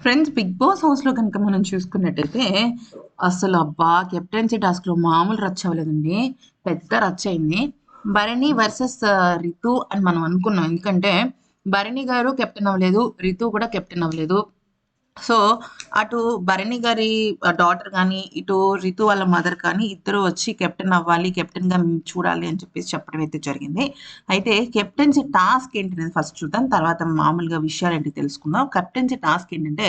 Friends big boss హౌస్లో కనుక మనం చూసుకున్నట్టయితే అసలు అబ్బా కెప్టెన్సీ టాస్క్లో మామూలు రచ్చ అవ్వలేదండి. పెద్ద రచ్చ అయింది. భరణి వర్సెస్ రితు అని మనం అనుకున్నాం. ఎందుకంటే భరణి గారు కెప్టెన్ అవ్వలేదు రితు కూడా కెప్టెన్ అవ్వలేదు. సో అటు భరణి గారి డాటర్ కానీ ఇటు రితు వాళ్ళ మదర్ కానీ ఇద్దరు వచ్చి కెప్టెన్ అవ్వాలి కెప్టెన్గా మేము చూడాలి అని చెప్పేసి చెప్పడం అయితే జరిగింది. అయితే కెప్టెన్సీ టాస్క్ ఏంటి ఫస్ట్ చూద్దాం తర్వాత మామూలుగా విషయాలు ఏంటి తెలుసుకుందాం. కెప్టెన్సీ టాస్క్ ఏంటంటే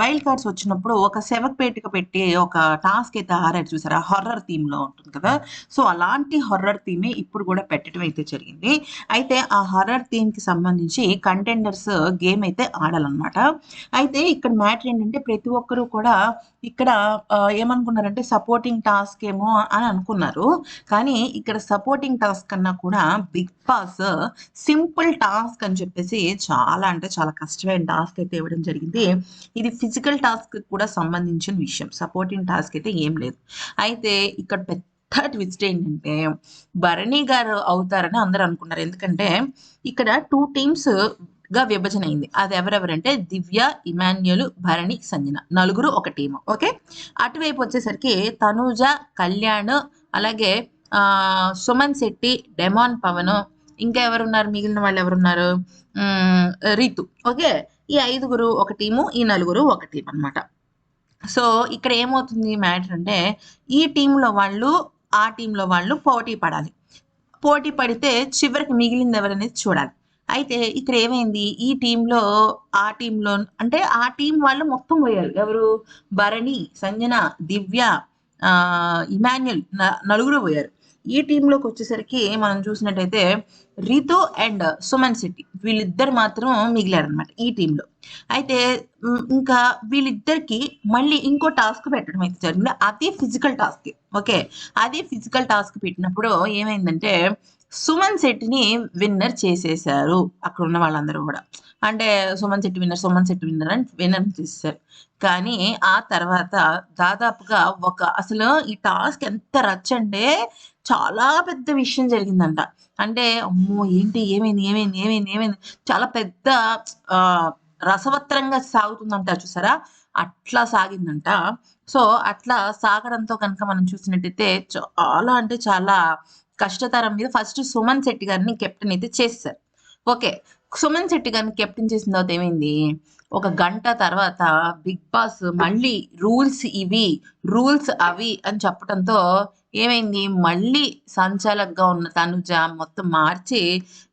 వైల్డ్ కార్డ్స్ వచ్చినప్పుడు ఒక శవపేటిక పెట్టి ఒక టాస్క్ అయితే ఆరాడు చూసారా? హర్రర్ థీమ్లో ఉంటుంది కదా? సో అలాంటి హర్రర్ థీమే ఇప్పుడు కూడా పెట్టడం అయితే జరిగింది. అయితే ఆ హర్రర్ థీమ్కి సంబంధించి కంటెండర్స్ గేమ్ అయితే ఆడాలన్నమాట. అయితే ఇక్కడ మ్యాటర్ ఏంటంటే ప్రతి ఒక్కరూ కూడా ఇక్కడ ఏమనుకున్నారంటే సపోర్టింగ్ టాస్క్ ఏమో అని అనుకున్నారు. కానీ ఇక్కడ సపోర్టింగ్ టాస్క్ కన్నా కూడా బిగ్ బాస్ సింపుల్ టాస్క్ అని చెప్పేసి చాలా అంటే చాలా కష్టమైన టాస్క్ అయితే ఇవ్వడం జరిగింది. ఇది ఫిజికల్ టాస్క్ కూడా సంబంధించిన విషయం. సపోర్టింగ్ టాస్క్ అయితే ఏం లేదు. అయితే ఇక్కడ పెద్ద ట్విస్ట్ ఏంటంటే భరణి గారు అవుతారని అందరూ అనుకున్నారు. ఎందుకంటే ఇక్కడ టూ టీమ్స్గా విభజన అయింది. అది ఎవరెవరంటే దివ్య ఇమాన్యుల్ భరణి సంజన. నలుగురు ఒక టీం ఓకే? అటువైపు వచ్చేసరికి తనూజ కళ్యాణ్ అలాగే సుమన్ శెట్టి డెమాన్ పవన్ ఇంకా ఎవరున్నారు? మిగిలిన వాళ్ళు ఎవరున్నారు? రీతు రితు ఓకే? ఈ ఐదుగురు ఒక టీము ఈ నలుగురు ఒక టీం అన్నమాట. సో ఇక్కడ ఏమవుతుంది మ్యాటర్ అంటే ఈ టీంలో వాళ్ళు ఆ టీంలో వాళ్ళు పోటీ పడాలి. పోటీ పడితే చివరికి మిగిలింది ఎవరనేది చూడాలి. అయితే ఇక్కడ ఏమైంది? ఈ టీంలో ఆ టీంలో అంటే ఆ టీం వాళ్ళు మొత్తం పోయారు. ఎవరు? భరణి సంజన దివ్య ఇమాన్యుల్ నలుగురు పోయారు. ఈ టీంలోకి వచ్చేసరికి మనం చూసినట్టయితే రితు అండ్ సుమన్ సిటీ వీళ్ళిద్దరు మాత్రం మిగిలారు అనమాట ఈ టీంలో. అయితే ఇంకా వీళ్ళిద్దరికి మళ్ళీ ఇంకో టాస్క్ పెట్టడం అయితే జరిగింది. అదే ఫిజికల్ టాస్క్ ఓకే? అదే ఫిజికల్ టాస్క్ పెట్టినప్పుడు ఏమైందంటే సుమన్ శెట్టిని విన్నర్ చేసేసారు అక్కడ ఉన్న వాళ్ళందరూ కూడా. అంటే సుమన్ శెట్టి విన్నర్ సుమన్ శెట్టి విన్నర్ అని విన్నర్ చేసేసారు కానీ ఆ తర్వాత దాదాపుగా ఒక అసలు ఈ టాస్క్ ఎంత రచ్చ అంటే చాలా పెద్ద విషయం జరిగిందంట. అంటే అమ్మో ఏంటి ఏమైంది ఏమైంది ఏమైంది ఏమైంది? చాలా పెద్ద ఆ రసవత్తరంగా సాగుతుందంట చూసారా? అట్లా సాగిందంట. సో అట్లా సాగడంతో కనుక మనం చూసినట్టయితే చాలా అంటే చాలా కష్టతరం మీద ఫస్ట్ సుమన్ శెట్టి గారిని కెప్టెన్ అయితే చేస్తారు ఓకే. సుమన్ శెట్టి గారిని కెప్టెన్ చేసిన తర్వాత ఏమైంది? ఒక గంట తర్వాత బిగ్ బాస్ మళ్ళీ రూల్స్ ఇవి రూల్స్ అవి అని చెప్పడంతో ఏమైంది? మళ్ళీ సంచాలకుగా ఉన్న తనుజ మొత్తం మార్చి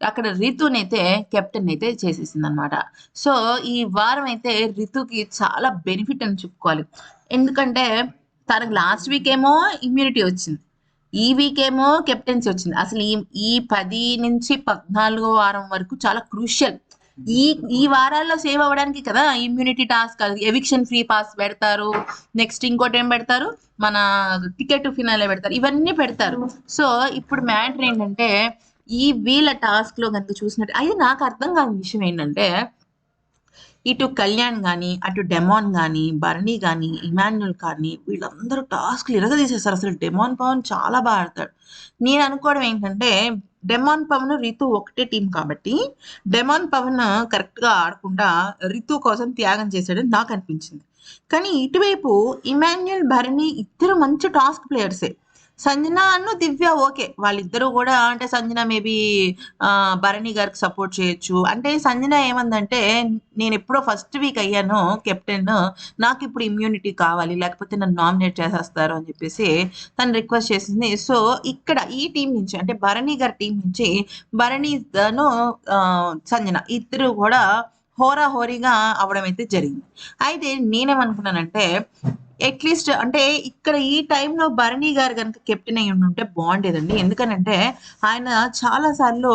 అక్కడ రితునైతే కెప్టెన్ అయితే చేసేసింది అనమాట సో ఈ వారం అయితే రితుకి చాలా బెనిఫిట్ అని చెప్పుకోవాలి. ఎందుకంటే తనకు లాస్ట్ వీక్ ఏమో ఇమ్యూనిటీ వచ్చింది. ఈ వీక్ ఏమో కెప్టెన్సీ వచ్చింది. అసలు ఈ ఈ పది నుంచి పద్నాలుగో వారం వరకు చాలా క్రూషియల్ ఈ ఈ వారాల్లో సేవ్ అవ్వడానికి కదా immunity task eviction free pass పెడతారు నెక్స్ట్ ఇంకోటి ఏం పెడతారు మన టికెట్ ఫినాలే పెడతారు ఇవన్నీ పెడతారు. సో ఇప్పుడు మ్యాటర్ ఏంటంటే ఈ వీళ్ళ టాస్క్లో కనుక చూసినట్టు అయితే నాకు అర్థం కాని విషయం ఏంటంటే ఇటు కళ్యాణ్ కానీ అటు డెమాన్ కానీ భరణి కానీ ఇమాన్యుల్ కానీ వీళ్ళందరూ టాస్క్లు ఇరగదీసేస్తారు అసలు డెమాన్ పవన్ చాలా బాగా ఆడతాడు. నేను అనుకోవడం ఏంటంటే డెమాన్ పవన్ రితు ఒకటే టీం కాబట్టి డెమాన్ పవన్ కరెక్ట్గా ఆడకుండా రితు కోసం త్యాగం చేశాడని నాకు అనిపించింది. కానీ ఇటువైపు ఇమాన్యుయల్ భరణి ఇద్దరు మంచి టాస్క్ ప్లేయర్సే సంజన దివ్య ఓకే. వాళ్ళిద్దరూ కూడా అంటే సంజన మేబీ భరణి గారికి సపోర్ట్ చేయొచ్చు. అంటే సంజన ఏమందంటే నేను ఎప్పుడో ఫస్ట్ వీక్ అయ్యాను కెప్టెన్ నాకు ఇప్పుడు ఇమ్యూనిటీ కావాలి లేకపోతే నన్ను నామినేట్ చేసేస్తారు అని చెప్పేసి తను రిక్వెస్ట్ చేసింది. సో ఇక్కడ ఈ టీం నుంచి అంటే భరణి గారి టీం నుంచి భరణిను సంజన ఇద్దరు కూడా హోరాహోరీగా అవడం అయితే జరిగింది. అయితే నేనేమనుకున్నానంటే అట్లీస్ట్ అంటే ఇక్కడ ఈ టైంలో భరణి గారు కనుక కెప్టెన్ అయి ఉంటే బాగుండేదండి. ఎందుకనంటే ఆయన చాలా సార్లు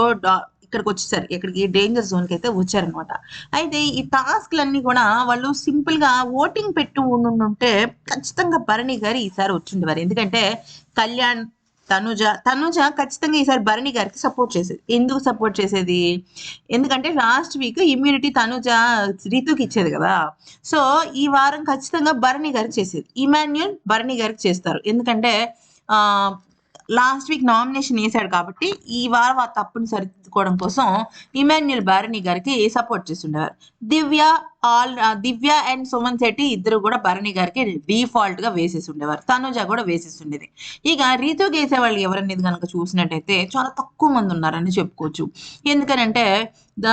ఇక్కడికి వచ్చేసారు. ఇక్కడికి డేంజర్ జోన్కి అయితే వచ్చారనమాట అయితే ఈ టాస్క్లన్నీ కూడా వాళ్ళు సింపుల్గా ఓటింగ్ పెట్టి ఉంటే ఖచ్చితంగా భరణి గారు ఈసారి వచ్చిండేవారు. ఎందుకంటే కళ్యాణ్ తనుజ తనుజ ఖచ్చితంగా ఈసారి భరణి గారికి సపోర్ట్ చేసేది. ఎందుకు సపోర్ట్ చేసేది? ఎందుకంటే లాస్ట్ వీక్ ఇమ్యూనిటీ తనుజ రితుకి ఇచ్చేది కదా. సో ఈ వారం ఖచ్చితంగా భరణి గారికి చేసేది. ఇమాన్యుల్ భరణి గారికి చేస్తారు. ఎందుకంటే లాస్ట్ వీక్ నామినేషన్ వేశాడు కాబట్టి ఈ వారం ఆ తప్పుని సరిదిద్దుకోవడం కోసం ఇమాన్యుల్ భరణి గారికి సపోర్ట్ చేస్తుండేవారు. దివ్య ఆల్ దివ్య అండ్ సుమన్ శెట్టి ఇద్దరు కూడా భరణి గారికి డిఫాల్ట్గా వేసేసి ఉండేవారు తనుజ కూడా వేసేసి ఉండేది ఇక రీతో గేసే వాళ్ళు ఎవరనేది కనుక చూసినట్టయితే చాలా తక్కువ మంది ఉన్నారని చెప్పుకోవచ్చు. ఎందుకనంటే ద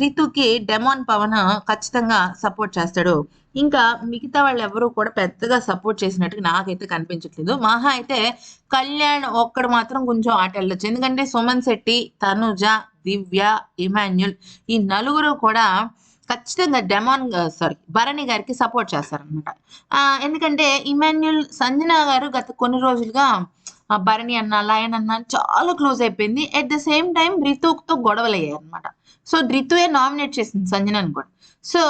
రీతుకి డెమాన్ పవన్ ఖచ్చితంగా సపోర్ట్ చేస్తాడు. ఇంకా మిగతా వాళ్ళు ఎవరు కూడా పెద్దగా సపోర్ట్ చేసినట్టుగా నాకైతే కనిపించట్లేదు. మహా అయితే కళ్యాణ్ ఒక్కడు మాత్రం కొంచెం ఆట వెళ్ళొచ్చు. ఎందుకంటే సుమన్ శెట్టి తనుజ దివ్య ఇమాన్యుల్ ఈ నలుగురు కూడా ఖచ్చితంగా డెమాన్ సారీ uh, భరణి గారికి సపోర్ట్ చేస్తారనమాట ఎందుకంటే ఇమాన్యుల్ సంజన గారు గత కొన్ని రోజులుగా భరణి అన్న లయన్ అన్న చాలా క్లోజ్ అయిపోయింది. ఎట్ ద సేమ్ టైం రితుక్తో గొడవలు అయ్యాయి అనమాట సో రితుయే నామినేట్ చేసింది సంజనని కూడా. సో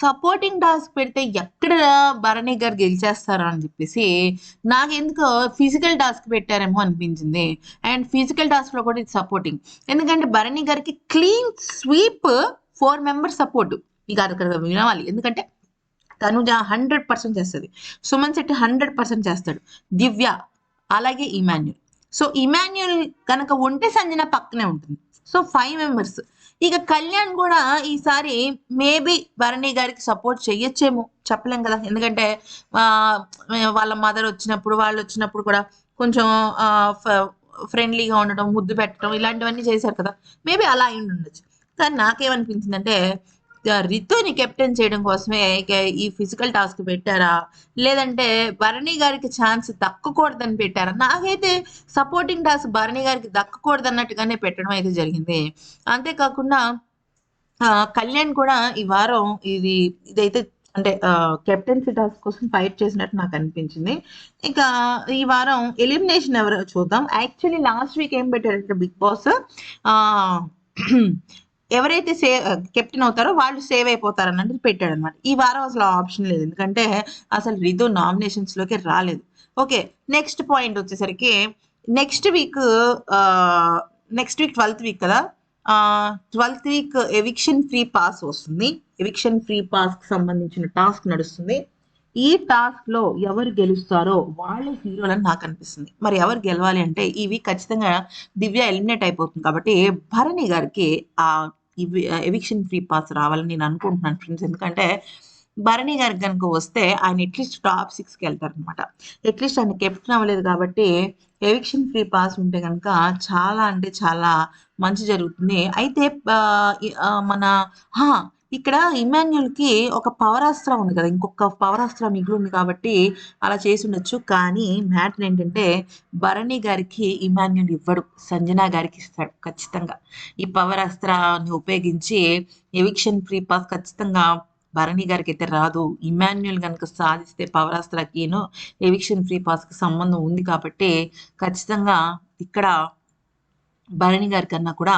సపోర్టింగ్ టాస్క్ పెడితే ఎక్కడ భరణి గారు గెలిచేస్తారో అని చెప్పేసి నాకు ఎందుకో ఫిజికల్ టాస్క్ పెట్టారేమో అనిపించింది. అండ్ ఫిజికల్ టాస్క్లో కూడా ఇది సపోర్టింగ్ ఎందుకంటే భరణి గారికి clean sweep four members support ఇక అక్కడ వినవాలి ఎందుకంటే తనుజ హండ్రెడ్ పర్సెంట్ చేస్తుంది. సుమన్ శెట్టి హండ్రెడ్ పర్సెంట్ చేస్తాడు. దివ్య అలాగే ఇమాన్యుల్. సో ఇమాన్యుల్ కనుక ఉంటే సంజన పక్కనే ఉంటుంది. సో ఫైవ్ మెంబర్స్ ఇక కళ్యాణ్ కూడా ఈసారి మేబీ భరణి గారికి సపోర్ట్ చెయ్యొచ్చేమో. చెప్పలేం కదా. ఎందుకంటే వాళ్ళ మదర్ వచ్చినప్పుడు వాళ్ళు వచ్చినప్పుడు కూడా కొంచెం ఫ్రెండ్లీగా ఉండడం ముద్దు పెట్టడం ఇలాంటివన్నీ చేశారు కదా. మేబీ అలా అయి ఉండొచ్చు. కానీ నాకేమనిపించిందంటే ఆ, రితుని కెప్టెన్ చేయడం కోసమే ఈ ఫిజికల్ టాస్క్ పెట్టారా? లేదంటే భరణి గారికి ఛాన్స్ దక్కకూడదని పెట్టారా? నాకైతే సపోర్టింగ్ టాస్క్ భరణి గారికి దక్కకూడదు అన్నట్టుగానే పెట్టడం అయితే జరిగింది. అంతేకాకుండా కళ్యాణ్ కూడా ఈ వారం ఇది ఇదైతే అంటే కెప్టెన్సీ టాస్క్ కోసం ఫైట్ చేసినట్టు నాకు అనిపించింది. ఇంకా ఈ వారం ఎలిమినేషన్ ఎవరో చూద్దాం. యాక్చువల్లీ లాస్ట్ వీక్ ఏం పెట్టారంటే బిగ్ బాస్ ఎవరైతే సేవ్ కెప్టెన్ అవుతారో వాళ్ళు సేవ్ అయిపోతారు అన్నట్టు పెట్టాడు అనమాట ఈ వారం అసలు ఆప్షన్ లేదు. ఎందుకంటే అసలు రిదు నామినేషన్స్లోకి రాలేదు. ఓకే నెక్స్ట్ పాయింట్ వచ్చేసరికి next week next week twelfth week కదా? Twelfth week eviction free pass వస్తుంది. ఎవిక్షన్ ఫ్రీ పాస్కి సంబంధించిన టాస్క్ నడుస్తుంది. ఈ టాస్క్లో ఎవరు గెలుస్తారో వాళ్ళే హీరోలని నాకు అనిపిస్తుంది. మరి ఎవరు గెలవాలి అంటే ఇవి ఖచ్చితంగా దివ్య ఎలిమినేట్ అయిపోతుంది కాబట్టి భరణి గారికి ఆ ఎవిక్షన్ ఫ్రీ పాస్ రావాలని నేను అనుకుంటున్నాను ఫ్రెండ్స్ ఎందుకంటే భరణి గారికి కనుక వస్తే ఆయన ఎట్లీస్ట్ టాప్ సిక్స్కి వెళ్తారు అనమాట అట్లీస్ట్ ఆయన కెప్టెన్ అవ్వలేదు కాబట్టి ఎవిక్షన్ ఫ్రీ పాస్ ఉంటే కనుక చాలా అంటే చాలా మంచి జరుగుతుంది. అయితే uh, uh, మన ఇక్కడ ఇమాన్యుల్కి ఒక పవరాస్త్రం ఉంది కదా ఇంకొక పవరాస్త్రం మిగిలి ఉంది కాబట్టి అలా చేసి ఉండొచ్చు. కానీ మ్యాటర్ ఏంటంటే భరణి గారికి ఇమాన్యుల్ ఇవ్వడు సంజన గారికి ఇస్తాడు ఖచ్చితంగా. ఈ పవరాస్త్రాన్ని ఉపయోగించి ఎవిక్షన్ ఫ్రీ పాస్ ఖచ్చితంగా భరణి గారికి అయితే రాదు. ఇమాన్యుల్ కనుక సాధిస్తే పవరాస్త్రకిను ఎవిక్షన్ ఫ్రీ పాస్కి సంబంధం ఉంది కాబట్టి ఖచ్చితంగా ఇక్కడ భరణి గారి కన్నా కూడా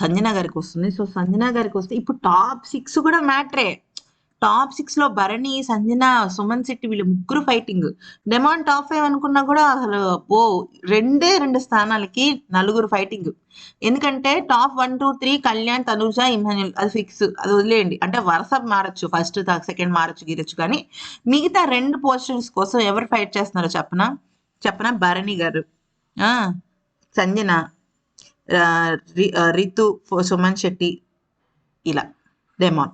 సంజన గారికి వస్తుంది సో సంజన గారికి వస్తే ఇప్పుడు టాప్ సిక్స్ కూడా మ్యాటరే. టాప్ సిక్స్లో భరణి సంజన సుమన్ శెట్టి వీళ్ళు ముగ్గురు ఫైటింగ్. డెమాన్ టాప్ ఫైవ్ అనుకున్నా కూడా అసలు ఓ రెండే రెండు స్థానాలకి నలుగురు ఫైటింగ్. ఎందుకంటే top one two three Kalyan Tanuja Emmanuel అది ఫిక్స్ అది వదిలేయండి. అంటే వరుస మారచ్చు. ఫస్ట్ సెకండ్ మారచ్చు గీరచ్చు. కానీ మిగతా రెండు పోస్టర్స్ కోసం ఎవరు ఫైట్ చేస్తున్నారో చెప్పనా? చెప్పనా? భరణి గారు. ఆ, సంజన. రితు సుమన్ శెట్టి ఇలా డెమాన్